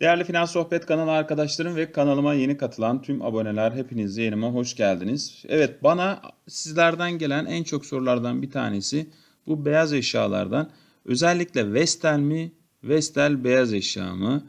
Değerli Finans Sohbet kanalı arkadaşlarım ve kanalıma yeni katılan tüm aboneler hepiniz yayınıma hoş geldiniz. Evet bana sizlerden gelen en çok sorulardan bir tanesi bu beyaz eşyalardan özellikle Vestel mi Vestel beyaz eşya mı?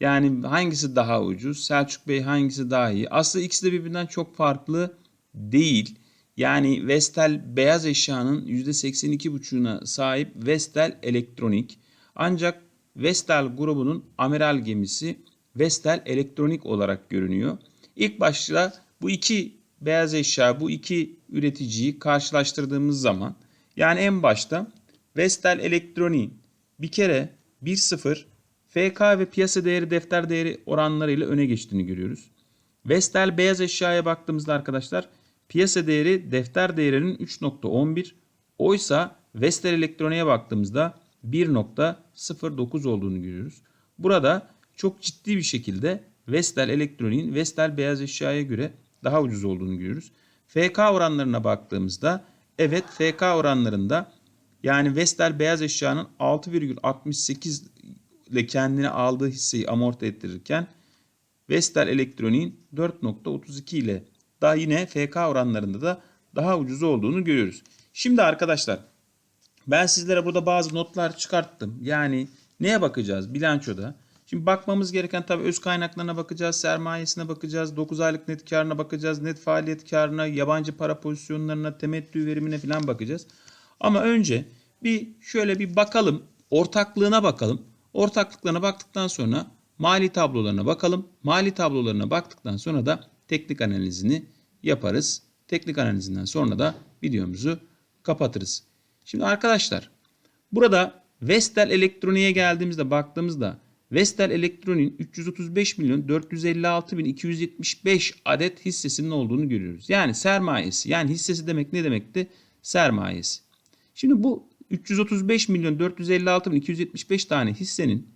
Yani hangisi daha ucuz? Selçuk Bey hangisi daha iyi? Aslında ikisi de birbirinden çok farklı değil. Yani Vestel beyaz eşyanın %82,5'una sahip Vestel Elektronik. Ancak Vestel grubunun amiral gemisi Vestel Elektronik olarak görünüyor. İlk başta bu iki beyaz eşya, bu iki üreticiyi karşılaştırdığımız zaman yani en başta Vestel Elektronik bir kere 1.0 FK ve piyasa değeri defter değeri oranlarıyla öne geçtiğini görüyoruz. Vestel beyaz eşyaya baktığımızda arkadaşlar piyasa değeri defter değerinin 3.11 oysa Vestel elektroniğe baktığımızda 1.09 olduğunu görüyoruz. Burada çok ciddi bir şekilde Vestel elektroniğin Vestel beyaz eşyaya göre daha ucuz olduğunu görüyoruz. FK oranlarına baktığımızda evet FK oranlarında yani Vestel beyaz eşyanın 6,68 ile kendine aldığı hisseyi amorti ettirirken Vestel elektroniğin 4.32 ile daha yine FK oranlarında da daha ucuz olduğunu görüyoruz. Şimdi arkadaşlar ben sizlere burada bazı notlar çıkarttım. Yani neye bakacağız bilançoda? Şimdi bakmamız gereken tabii öz kaynaklarına bakacağız, sermayesine bakacağız, 9 aylık net karına bakacağız, net faaliyet karına, yabancı para pozisyonlarına, temettü verimine falan bakacağız. Ama önce bir şöyle bir bakalım, ortaklığına bakalım. Ortaklıklarına baktıktan sonra mali tablolarına bakalım. Mali tablolarına baktıktan sonra da teknik analizini yaparız. Teknik analizinden sonra da videomuzu kapatırız. Şimdi arkadaşlar burada Vestel Elektronik'e geldiğimizde baktığımızda Vestel Elektronik'in 335 milyon 456 bin 275 adet hissesinin olduğunu görüyoruz. Yani sermayesi yani hissesi demek ne demekti? Sermayesi. Şimdi bu 335 milyon 456 bin 275 tane hissenin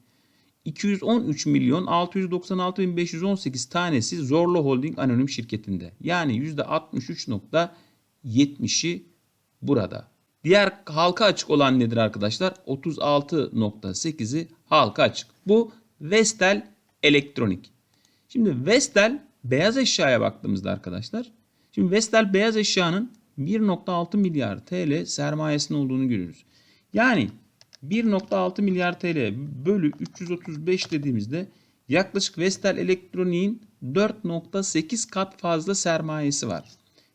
213 milyon 696 bin 518 tanesi Zorlu Holding Anonim Şirketi'nde. Yani %63.70'i burada. Diğer halka açık olan nedir arkadaşlar? 36.8'i halka açık. Bu Vestel Elektronik. Şimdi Vestel beyaz eşyaya baktığımızda arkadaşlar. Şimdi Vestel beyaz eşyanın 1.6 milyar TL sermayesinin olduğunu görüyoruz. Yani 1.6 milyar TL bölü 335 dediğimizde yaklaşık Vestel Elektronik'in 4.8 kat fazla sermayesi var.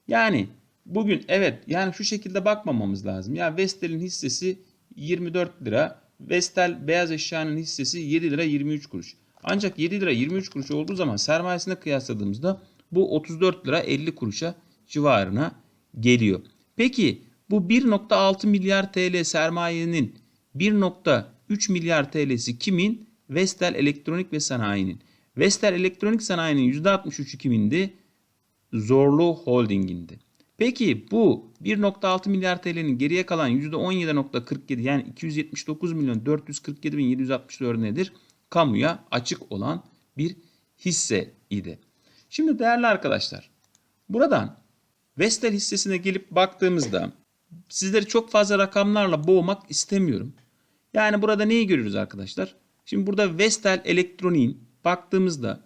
Yani bugün evet yani şu şekilde bakmamamız lazım. Ya Vestel'in hissesi 24 lira, Vestel beyaz eşyanın hissesi 7 lira 23 kuruş. Ancak 7 lira 23 kuruş olduğu zaman sermayesine kıyasladığımızda bu 34 lira 50 kuruşa civarına geliyor. Peki bu 1.6 milyar TL sermayenin 1.3 milyar TL'si kimin? Vestel Elektronik ve Sanayi'nin. Vestel Elektronik Sanayi'nin %63'ü kimindi? Zorlu Holding'indi. Peki bu 1.6 milyar TL'nin geriye kalan %17.47 yani 279 milyon 447 bin 764 nedir? Kamuya açık olan bir hisse idi. Şimdi değerli arkadaşlar buradan Vestel hissesine gelip baktığımızda sizleri çok fazla rakamlarla boğmak istemiyorum. Yani burada neyi görüyoruz arkadaşlar? Şimdi burada Vestel Elektronik'in baktığımızda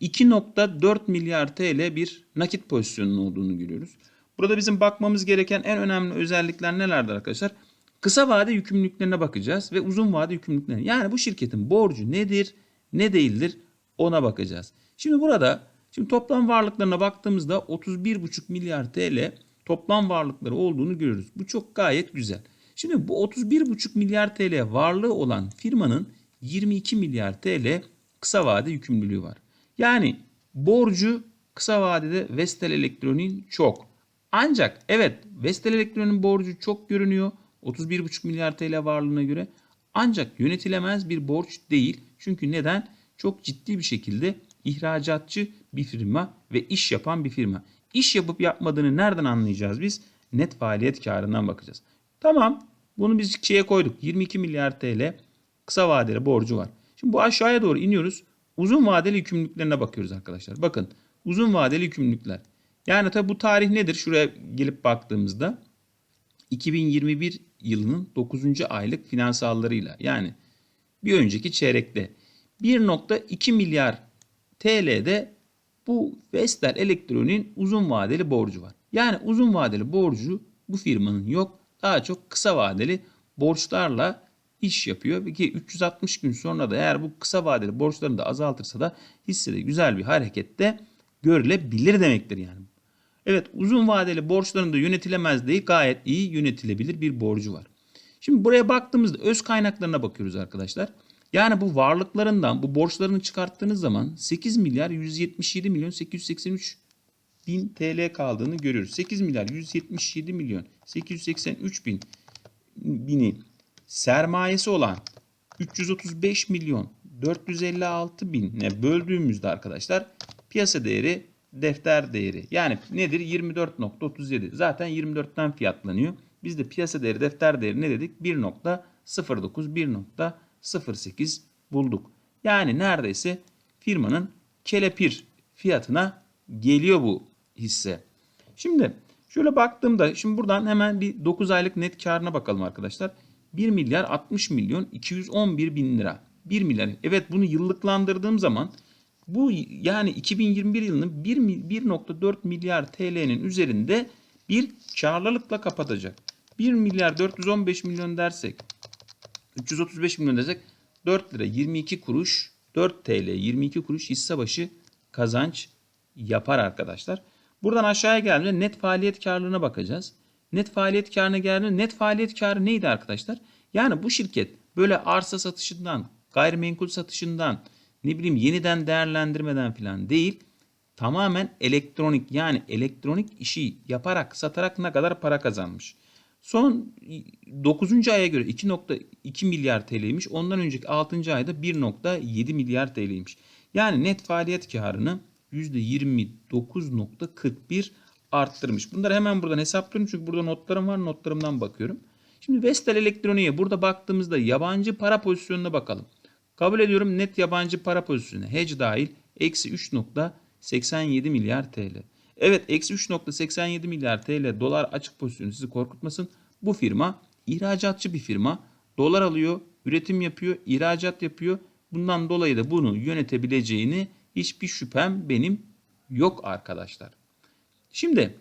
2.4 milyar TL bir nakit pozisyonunun olduğunu görüyoruz. Burada bizim bakmamız gereken en önemli özellikler nelerdir arkadaşlar? Kısa vade yükümlülüklerine bakacağız ve uzun vade yükümlülüklerine. Yani bu şirketin borcu nedir, ne değildir ona bakacağız. Şimdi burada şimdi toplam varlıklarına baktığımızda 31,5 milyar TL toplam varlıkları olduğunu görüyoruz. Bu çok gayet güzel. Şimdi bu 31,5 milyar TL varlığı olan firmanın 22 milyar TL kısa vade yükümlülüğü var. Yani borcu kısa vadede Vestel Elektronik'in çok. Ancak evet Vestel Elektronik'in borcu çok görünüyor. 31,5 milyar TL varlığına göre. Ancak yönetilemez bir borç değil. Çünkü neden? Çok ciddi bir şekilde ihracatçı bir firma ve iş yapan bir firma. İş yapıp yapmadığını nereden anlayacağız biz? Net faaliyet karından bakacağız. Tamam bunu biz şeye koyduk. 22 milyar TL kısa vadeli borcu var. Şimdi bu aşağıya doğru iniyoruz. Uzun vadeli yükümlülüklerine bakıyoruz arkadaşlar. Bakın uzun vadeli yükümlülükler. Yani tabi bu tarih nedir? Şuraya gelip baktığımızda 2021 yılının 9. aylık finansallarıyla yani bir önceki çeyrekte 1.2 milyar TL'de bu Vestel Elektronik'in uzun vadeli borcu var. Yani uzun vadeli borcu bu firmanın yok. Daha çok kısa vadeli borçlarla iş yapıyor. Ve ki 360 gün sonra da eğer bu kısa vadeli borçlarını da azaltırsa da hissede güzel bir harekette görülebilir demektir yani. Evet uzun vadeli borçların da yönetilemez değil gayet iyi yönetilebilir bir borcu var. Şimdi buraya baktığımızda öz kaynaklarına bakıyoruz arkadaşlar. Yani bu varlıklarından bu borçlarını çıkarttığınız zaman 8 milyar 177 milyon 883 bin TL kaldığını görüyoruz. 8 milyar 177 milyon 883 bin bini sermayesi olan 335 milyon 456 bine böldüğümüzde arkadaşlar piyasa değeri defter değeri. Yani nedir? 24.37. Zaten 24'ten fiyatlanıyor. Biz de piyasa değeri defter değeri ne dedik? 1.09 1.08 bulduk. Yani neredeyse firmanın kelepir fiyatına geliyor bu hisse. Şimdi şöyle baktığımda şimdi buradan hemen bir 9 aylık net karına bakalım arkadaşlar. 1 milyar 60 milyon 211 bin lira. 1 milyar. Evet bunu yıllıklandırdığım zaman bu yani 2021 yılının 1, 1.4 milyar TL'nin üzerinde bir karlılıkla kapatacak. 1 milyar 415 milyon dersek 335 milyon dersek 4 lira 22 kuruş 4 TL 22 kuruş hisse başı kazanç yapar arkadaşlar. Buradan aşağıya geldiğimde net faaliyet karlılığına bakacağız. Net faaliyet karına geldiğinde net faaliyet karı neydi arkadaşlar? Yani bu şirket böyle arsa satışından, gayrimenkul satışından, ne bileyim yeniden değerlendirmeden falan değil. Tamamen elektronik yani elektronik işi yaparak satarak ne kadar para kazanmış. Son 9. aya göre 2.2 milyar TL'ymiş. Ondan önceki 6. ayda 1.7 milyar TL'ymiş. Yani net faaliyet karını %29.41 arttırmış. Bunları hemen buradan hesaplıyorum çünkü burada notlarım var. Notlarımdan bakıyorum. Şimdi Vestel Elektronik'e burada baktığımızda yabancı para pozisyonuna bakalım. Kabul ediyorum net yabancı para pozisyonu hedge dahil eksi 3.87 milyar TL. Evet eksi 3.87 milyar TL dolar açık pozisyonu sizi korkutmasın. Bu firma ihracatçı bir firma. Dolar alıyor, üretim yapıyor, ihracat yapıyor. Bundan dolayı da bunu yönetebileceğini hiçbir şüphem benim yok arkadaşlar. Şimdi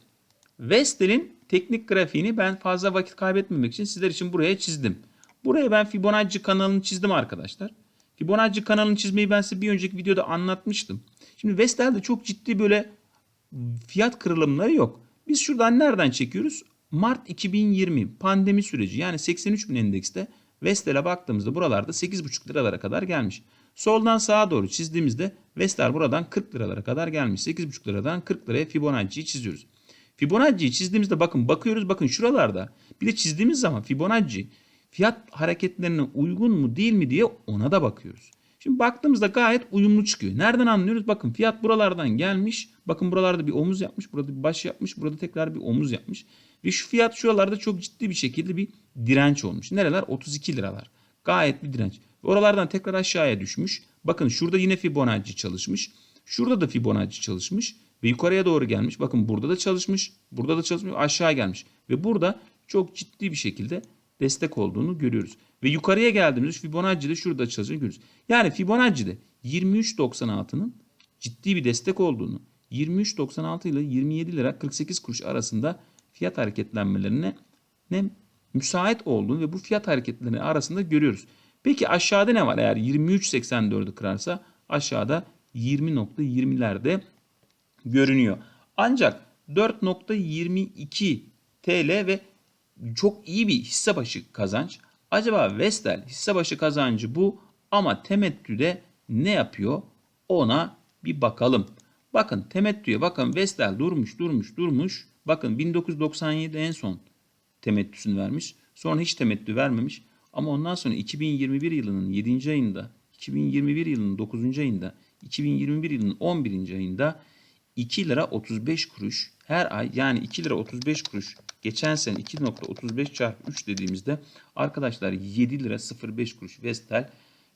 Vestel'in teknik grafiğini ben fazla vakit kaybetmemek için sizler için buraya çizdim. Buraya ben Fibonacci kanalını çizdim arkadaşlar. Fibonacci kanalını çizmeyi ben size bir önceki videoda anlatmıştım. Şimdi Vestel'de çok ciddi böyle fiyat kırılımları yok. Biz şuradan nereden çekiyoruz? Mart 2020 pandemi süreci yani 83 bin endekste Vestel'e baktığımızda buralarda 8,5 liralara kadar gelmiş. Soldan sağa doğru çizdiğimizde Vestel buradan 40 liralara kadar gelmiş. 8,5 liradan 40 liraya Fibonacci'yi çiziyoruz. Fibonacci'yi çizdiğimizde bakın bakıyoruz bakın şuralarda bir de çizdiğimiz zaman Fibonacci fiyat hareketlerine uygun mu değil mi diye ona da bakıyoruz. Şimdi baktığımızda gayet uyumlu çıkıyor. Nereden anlıyoruz? Bakın fiyat buralardan gelmiş. Bakın buralarda bir omuz yapmış. Burada bir baş yapmış. Burada tekrar bir omuz yapmış. Ve şu fiyat şuralarda çok ciddi bir şekilde bir direnç olmuş. Nereler? 32 liralar. Gayet bir direnç. Oralardan tekrar aşağıya düşmüş. Bakın şurada yine Fibonacci çalışmış. Şurada da Fibonacci çalışmış. Ve yukarıya doğru gelmiş. Bakın burada da çalışmış. Burada da çalışmış. Aşağı gelmiş. Ve burada çok ciddi bir şekilde destek olduğunu görüyoruz. Ve yukarıya geldiğimizde Fibonacci'de şurada çalıştığını görüyoruz. Yani Fibonacci'de 23.96'nın ciddi bir destek olduğunu, 23.96 ile 27 lira 48 kuruş arasında fiyat hareketlenmelerine ne müsait olduğunu ve bu fiyat hareketleri arasında görüyoruz. Peki aşağıda ne var? Eğer 23.84'ü kırarsa aşağıda 20.20'lerde görünüyor. Ancak 4.22 TL ve çok iyi bir hisse başı kazanç. Acaba Vestel hisse başı kazancı bu ama temettüde ne yapıyor? Ona bir bakalım. Bakın temettüye bakın Vestel durmuş durmuş durmuş. Bakın 1997 en son temettüsünü vermiş. Sonra hiç temettü vermemiş. Ama ondan sonra 2021 yılının 7. ayında, 2021 yılının 9. ayında, 2021 yılının 11. ayında 2 lira 35 kuruş her ay yani 2 lira 35 kuruş geçen sene 2.35 çarpı 3 dediğimizde arkadaşlar 7 lira 05 kuruş Vestel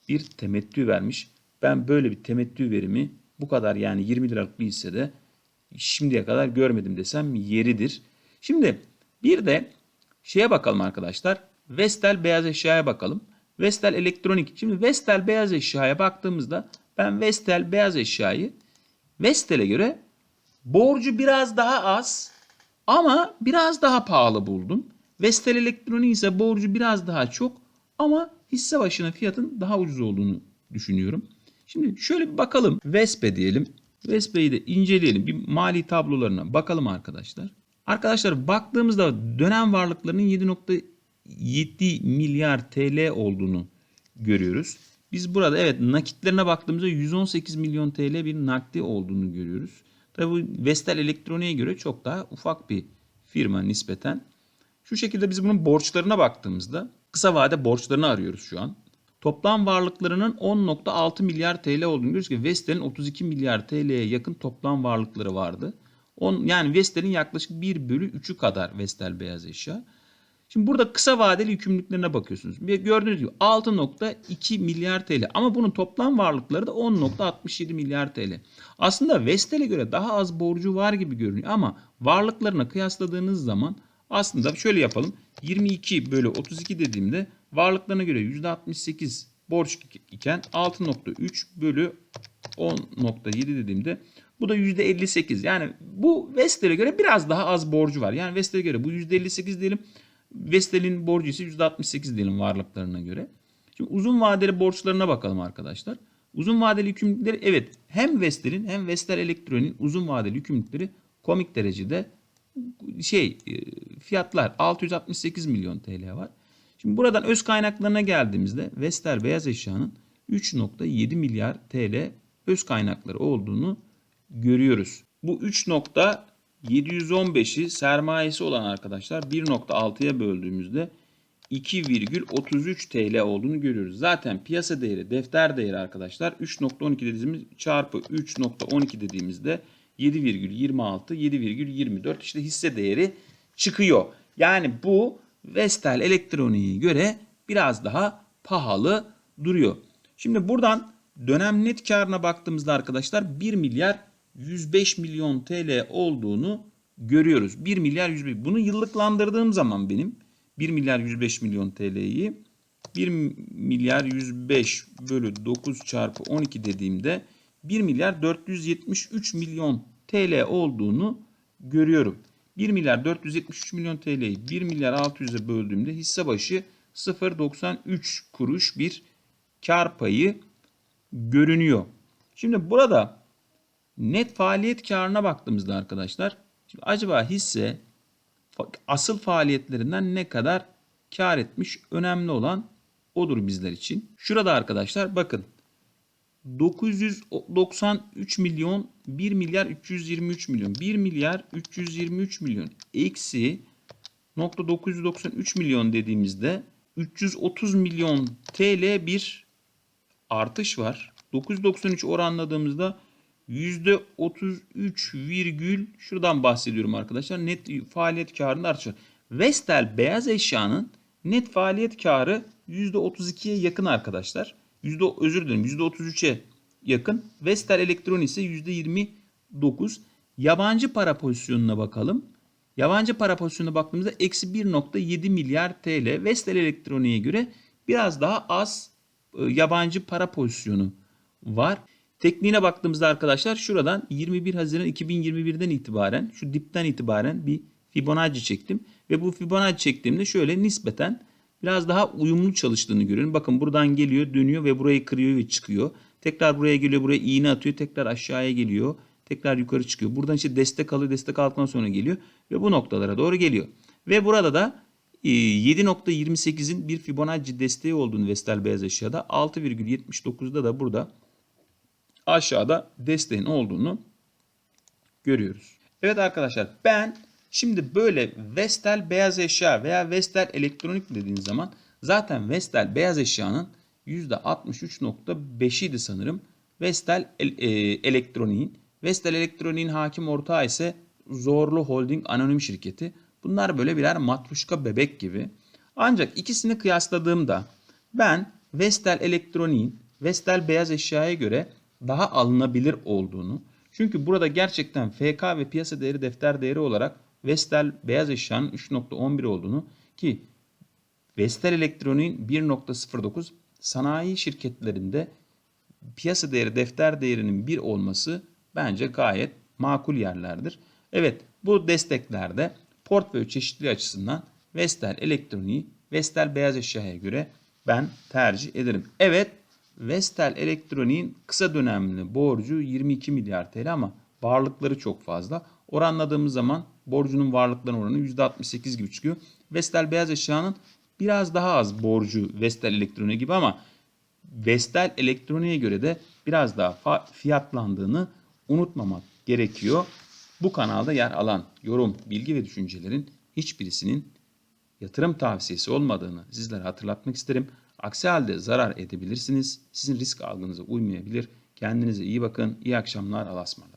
bir temettü vermiş. Ben böyle bir temettü verimi bu kadar yani 20 liralık bir hissede şimdiye kadar görmedim desem yeridir. Şimdi bir de şeye bakalım arkadaşlar. Vestel beyaz eşyaya bakalım. Vestel Elektronik. Şimdi Vestel beyaz eşyaya baktığımızda ben Vestel beyaz eşyayı Vestel'e göre borcu biraz daha az ama biraz daha pahalı buldum. Vestel Elektronik ise borcu biraz daha çok ama hisse başına fiyatın daha ucuz olduğunu düşünüyorum. Şimdi şöyle bir bakalım. Vespe diyelim. Vespe'yi de inceleyelim. Bir mali tablolarına bakalım arkadaşlar. Arkadaşlar baktığımızda dönem varlıklarının 7.7 milyar TL olduğunu görüyoruz. Biz burada evet nakitlerine baktığımızda 118 milyon TL bir nakdi olduğunu görüyoruz. Tabi bu Vestel Elektronik'e göre çok daha ufak bir firma nispeten. Şu şekilde biz bunun borçlarına baktığımızda kısa vade borçlarını arıyoruz şu an. Toplam varlıklarının 10.6 milyar TL olduğunu görüyoruz ki Vestel'in 32 milyar TL'ye yakın toplam varlıkları vardı. On, yani Vestel'in yaklaşık 1 bölü 3'ü kadar Vestel beyaz eşya. Şimdi burada kısa vadeli yükümlülüklerine bakıyorsunuz. Gördüğünüz gibi 6.2 milyar TL ama bunun toplam varlıkları da 10.67 milyar TL. Aslında Vestel'e göre daha az borcu var gibi görünüyor ama varlıklarına kıyasladığınız zaman aslında şöyle yapalım. 22 bölü 32 dediğimde varlıklarına göre %68 borç iken 6.3 bölü 10.7 dediğimde bu da %58. Yani bu Vestel'e göre biraz daha az borcu var. Yani Vestel'e göre bu %58 diyelim. Vestel'in borcu ise %68 diyelim varlıklarına göre. Şimdi uzun vadeli borçlarına bakalım arkadaşlar. Uzun vadeli yükümlülükleri evet hem Vestel'in hem Vestel Elektronik'in uzun vadeli yükümlülükleri komik derecede şey e, fiyatlar 668 milyon TL var. Şimdi buradan öz kaynaklarına geldiğimizde Vestel beyaz eşyanın 3.7 milyar TL öz kaynakları olduğunu görüyoruz. Bu 3.715'i sermayesi olan arkadaşlar 1.6'ya böldüğümüzde 2,33 TL olduğunu görüyoruz. Zaten piyasa değeri, defter değeri arkadaşlar 3.12 dediğimiz çarpı 3.12 dediğimizde 7,26, 7,24 işte hisse değeri çıkıyor. Yani bu Vestel Elektronik'e göre biraz daha pahalı duruyor. Şimdi buradan dönem net karına baktığımızda arkadaşlar 1 milyar 105 milyon TL olduğunu görüyoruz. 1 milyar 105. Bunu yıllıklandırdığım zaman benim 1 milyar 105 milyon TL'yi 1 milyar 105 bölü 9 çarpı 12 dediğimde 1 milyar 473 milyon TL olduğunu görüyorum. 1 milyar 473 milyon TL'yi 1 milyar 600'e böldüğümde hisse başı 0.93 kuruş bir kar payı görünüyor. Şimdi burada net faaliyet karına baktığımızda arkadaşlar şimdi acaba hisse asıl faaliyetlerinden ne kadar kar etmiş önemli olan odur bizler için. Şurada arkadaşlar bakın 993 milyon 1 milyar 323 milyon 1 milyar 323 milyon eksi nokta 993 milyon dediğimizde 330 milyon TL bir artış var. 993 oranladığımızda %33 virgül şuradan bahsediyorum arkadaşlar. Net faaliyet karında artış var. Vestel beyaz eşyanın net faaliyet karı %32'ye yakın arkadaşlar. Yüzde, özür dilerim %33'e yakın. Vestel Elektronik ise %29. Yabancı para pozisyonuna bakalım. Yabancı para pozisyonuna baktığımızda eksi 1.7 milyar TL. Vestel Elektronik'e göre biraz daha az e, yabancı para pozisyonu var. Tekniğine baktığımızda arkadaşlar şuradan 21 Haziran 2021'den itibaren şu dipten itibaren bir Fibonacci çektim. Ve bu Fibonacci çektiğimde şöyle nispeten biraz daha uyumlu çalıştığını görüyorum. Bakın buradan geliyor, dönüyor ve burayı kırıyor ve çıkıyor. Tekrar buraya geliyor, buraya iğne atıyor, tekrar aşağıya geliyor. Tekrar yukarı çıkıyor. Buradan işte destek alıyor, destek aldıktan sonra geliyor ve bu noktalara doğru geliyor. Ve burada da 7.28'in e, bir Fibonacci desteği olduğunu Vestel beyaz eşyada 6,79'da da burada aşağıda desteğin olduğunu görüyoruz. Evet arkadaşlar ben Şimdi böyle Vestel beyaz eşya veya Vestel elektronik dediğiniz zaman zaten Vestel beyaz eşyanın %63.5'iydi sanırım. Vestel e, elektroniğin. Vestel elektroniğin hakim ortağı ise Zorlu Holding Anonim Şirketi. Bunlar böyle birer matruşka bebek gibi. Ancak ikisini kıyasladığımda ben Vestel elektroniğin Vestel beyaz eşyaya göre daha alınabilir olduğunu. Çünkü burada gerçekten FK ve piyasa değeri defter değeri olarak Vestel beyaz eşyanın 3.11 olduğunu ki Vestel Elektronik'in 1.09 sanayi şirketlerinde piyasa değeri defter değerinin 1 olması bence gayet makul yerlerdir. Evet bu desteklerde portföy çeşitliliği açısından Vestel Elektronik'i Vestel beyaz eşyaya göre ben tercih ederim. Evet Vestel Elektronik'in kısa dönemli borcu 22 milyar TL ama varlıkları çok fazla. Oranladığımız zaman borcunun varlıklarının oranı %68 gibi çıkıyor. Vestel beyaz eşyanın biraz daha az borcu Vestel Elektronik gibi ama Vestel Elektronik'e göre de biraz daha fiyatlandığını unutmamak gerekiyor. Bu kanalda yer alan yorum, bilgi ve düşüncelerin hiçbirisinin yatırım tavsiyesi olmadığını sizlere hatırlatmak isterim. Aksi halde zarar edebilirsiniz. Sizin risk algınıza uymayabilir. Kendinize iyi bakın. İyi akşamlar. Allah'a.